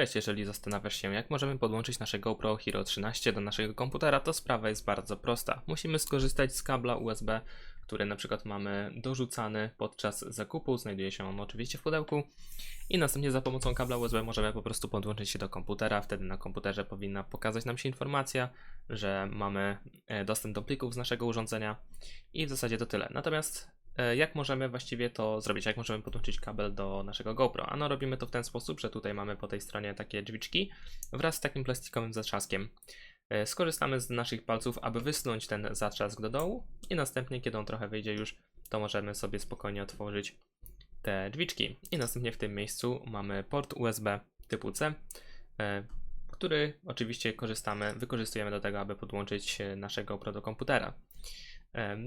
Cześć, jeżeli zastanawiasz się, jak możemy podłączyć nasze GoPro Hero 13 do naszego komputera, to sprawa jest bardzo prosta. Musimy skorzystać z kabla USB, który na przykład mamy dorzucany podczas zakupu, znajduje się on oczywiście w pudełku i następnie za pomocą kabla USB możemy po prostu podłączyć się do komputera, wtedy na komputerze powinna pokazać nam się informacja, że mamy e, dostęp do plików z naszego urządzenia i w zasadzie to tyle. Natomiast Jak możemy właściwie to zrobić? Jak możemy podłączyć kabel do naszego GoPro? Ano robimy to w ten sposób, że tutaj mamy po tej stronie takie drzwiczki wraz z takim plastikowym zatrzaskiem. E, Skorzystamy z naszych palców, aby wysunąć ten zatrzask do dołu i następnie, kiedy on trochę wyjdzie już, to możemy sobie spokojnie otworzyć te drzwiczki. I następnie w tym miejscu mamy port USB typu C, e, który oczywiście korzystamy, wykorzystujemy do tego, aby podłączyć e, nasze GoPro do komputera.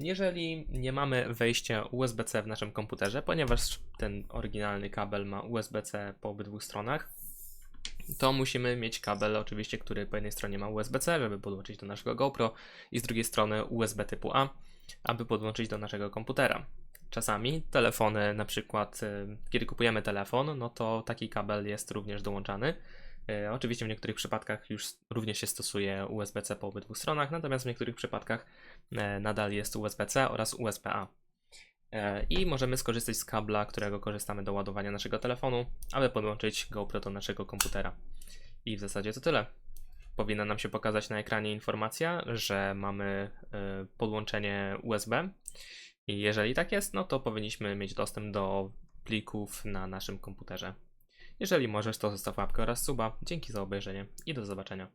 Jeżeli nie mamy wejścia USB-C w naszym komputerze, ponieważ ten oryginalny kabel ma USB-C po obydwu stronach, to musimy mieć kabel oczywiście, który po jednej stronie ma USB-C, żeby podłączyć do naszego GoPro i z drugiej strony USB typu A, aby podłączyć do naszego komputera. Czasami telefony, na przykład y, kiedy kupujemy telefon, no to taki kabel jest również dołączany. Y, Oczywiście w niektórych przypadkach już również się stosuje USB-C po obydwu stronach, natomiast w niektórych przypadkach e, nadal jest USB-C oraz USB-A. I możemy skorzystać z kabla, którego korzystamy do ładowania naszego telefonu, aby podłączyć GoPro do naszego komputera. I w zasadzie to tyle. Powinna nam się pokazać na ekranie informacja, że mamy podłączenie USB. I jeżeli tak jest, no to powinniśmy mieć dostęp do plików na naszym komputerze. Jeżeli możesz, to zostaw łapkę oraz suba. Dzięki za obejrzenie i do zobaczenia.